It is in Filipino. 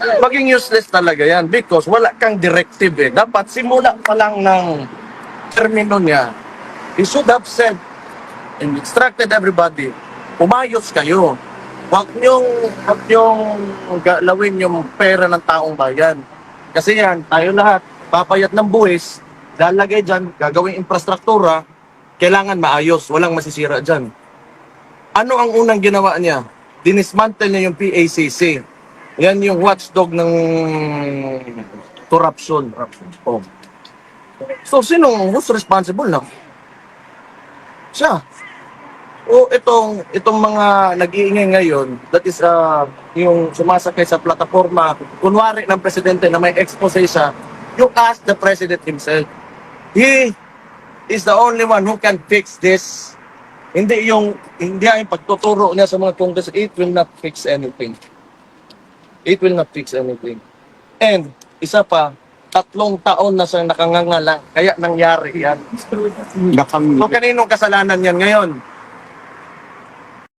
maging useless talaga yan because wala kang directive eh. Dapat simula pa lang ng termino niya, he should have said and instructed everybody, umayos kayo. Huwag niyong, huwag niyong galawin yung pera ng taong bayan. Kasi yan, tayo lahat, papayat ng buwis, lalagay dyan, gagawing infrastruktura, kailangan maayos, walang masisira dyan. Ano ang unang ginawa niya? Dinismantle niya yung PACC. Yan yung watchdog ng corruption. Oh. So, sino who's responsible na? Siya. O itong itong mga nag-iingay ngayon, that is uh, yung sumasakay sa plataforma, kunwari ng presidente na may expose siya, you ask the president himself. He is the only one who can fix this. Hindi yung hindi ang pagtuturo niya sa mga congress, it will not fix anything. It will not fix anything. And isa pa, tatlong taon na siyang nakanganga lang, kaya nangyari yan. So kaninong kasalanan yan ngayon?